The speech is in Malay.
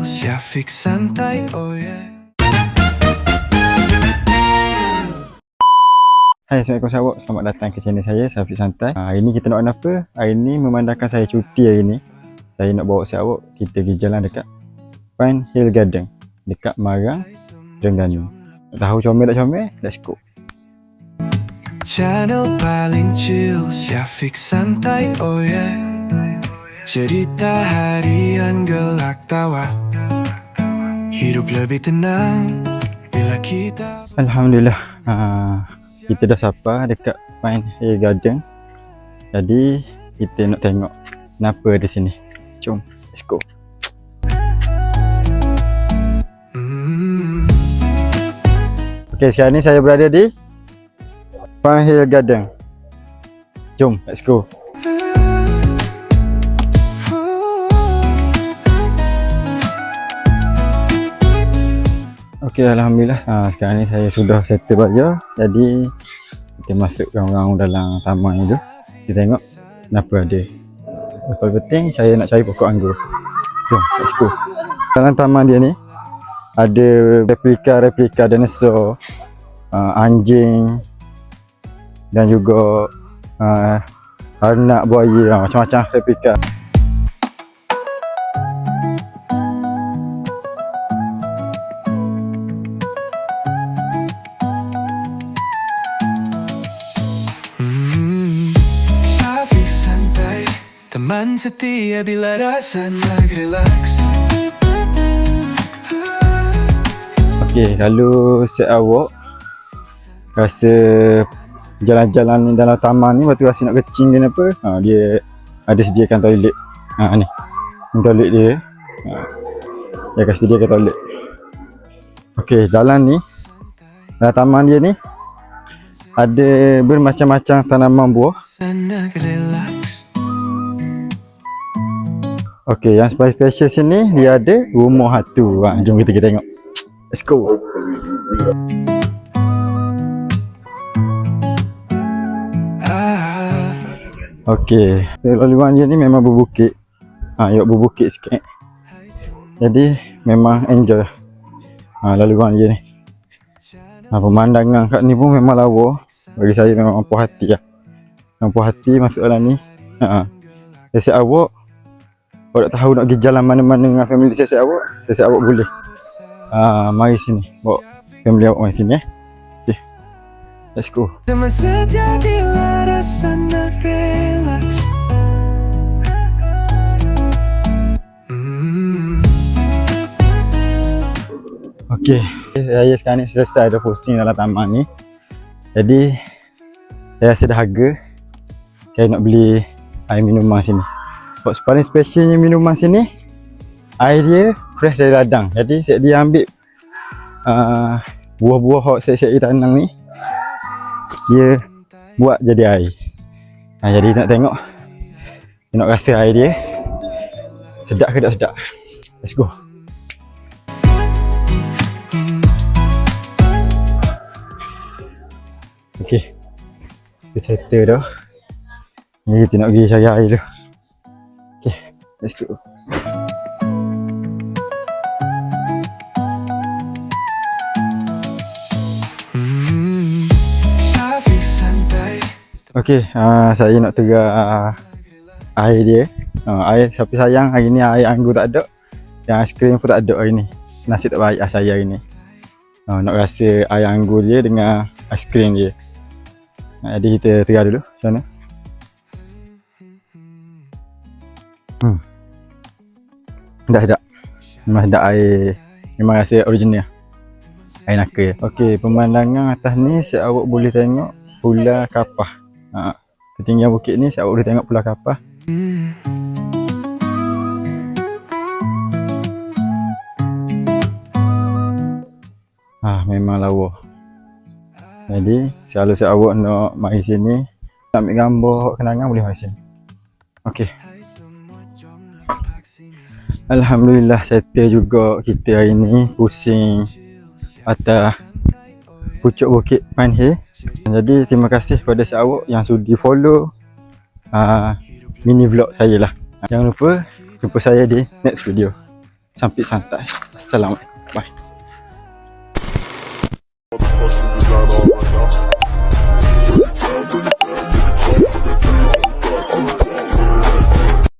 Syafiq santai oh yeah. Hai Assalamualaikum sahabat. Selamat datang ke channel saya Safiq Santai. Ha, Hari ni kita nak buat apa? Hari ni memandangkan saya cuti hari ni. Saya nak bawa sahabat Kita pergi jalan dekat Pine Hill Garden Dekat Marang Terengganu. Nak tahu comel tak comel? Let's go. Channel paling chill Syafiq santai oh yeah Cerita harian gelak tawa. Hidup lebih tenang Bila kita Alhamdulillah. Ha, Kita dah sampai dekat Pine Hill Garden. Jadi Kita nak tengok Kenapa di sini. Jom Let's go. Mm, Okay sekarang ni saya berada di Pine Hill Garden. Jom let's go Okey Alhamdulillah. Ha, Sekarang ni saya sudah settle baju Jadi Kita masuk orang-orang dalam taman tu Kita tengok Kenapa ada paling penting Saya nak cari pokok anggur. Jom let's go. Dalam taman dia ni Ada replika-replika dinosaur uh, Anjing Dan juga uh, Anak buaya. Uh, Macam-macam replika Teman setia bila rasa nak relax Okey, kalau set awak rasa jalan-jalan ni dalam taman ni lepas tu rasa nak kecing dia apa, ha, dia ada sediakan toilet. Ha ni. Ni toilet dia. Ha. Dia akan sediakan toilet. Okey, dalam ni dalam taman dia ni ada bermacam-macam tanaman buah. Okey, yang special sini dia ada rumah hantu. Ha, jom kita pergi tengok. Let's go. Okey, laluan dia ni memang berbukit. Ha, yuk berbukit sikit. Jadi memang enjoy. Ha, laluan dia ni. Ha, pemandangan kat ni pun memang lawa. Bagi saya memang puas hati lah. Puas hati masuk dalam ni. Ha. Saya awak. Kalau tak tahu nak pergi jalan mana-mana dengan family saya awak. Saya awak boleh. Ha, mari sini. Bawa family awak mari sini eh. Okay. Let's go. Teman setia bila rasa nak relax mm. Okey, saya sekarang ni selesai dah pusing dalam taman ni. Jadi saya rasa dahaga. Saya nak beli air minuman sini. Sebab paling specialnya minuman sini air dia fresh dari ladang. Jadi saya dia ambil uh, buah-buah yang saya saya tanam ni dia buat jadi air. Ha, jadi nak tengok nak rasa air dia sedap ke tak sedap. Let's go. Okey. Kita settle dah. Ni kita nak pergi cari air dulu. Syafiq santai Okey, uh, saya nak tegak uh, air dia. Uh, air siapa sayang hari ni air anggur tak ada. Yang aiskrim pun tak ada hari ni. Nasib tak baik lah saya hari ni. Uh, nak rasa air anggur dia dengan aiskrim dia. Uh, jadi kita tegak dulu. Macam mana? Hmm. Dah sedap. Memang sedap air. Memang rasa original. Air naka. Okey, pemandangan atas ni saya awak boleh tengok Pulau Kapah. Ha, ketinggian bukit ni saya boleh tengok Pulau Kapah. Ah memang lawa. Jadi selalu saya awak nak mari sini nak ambil gambar kenangan boleh mari sini. Okey. Alhamdulillah settle juga kita hari ni pusing atas pucuk bukit Panhe. Jadi terima kasih kepada seawak yang sudi follow uh, mini vlog saya lah. Jangan lupa jumpa saya di next video. Sampai santai. Assalamualaikum.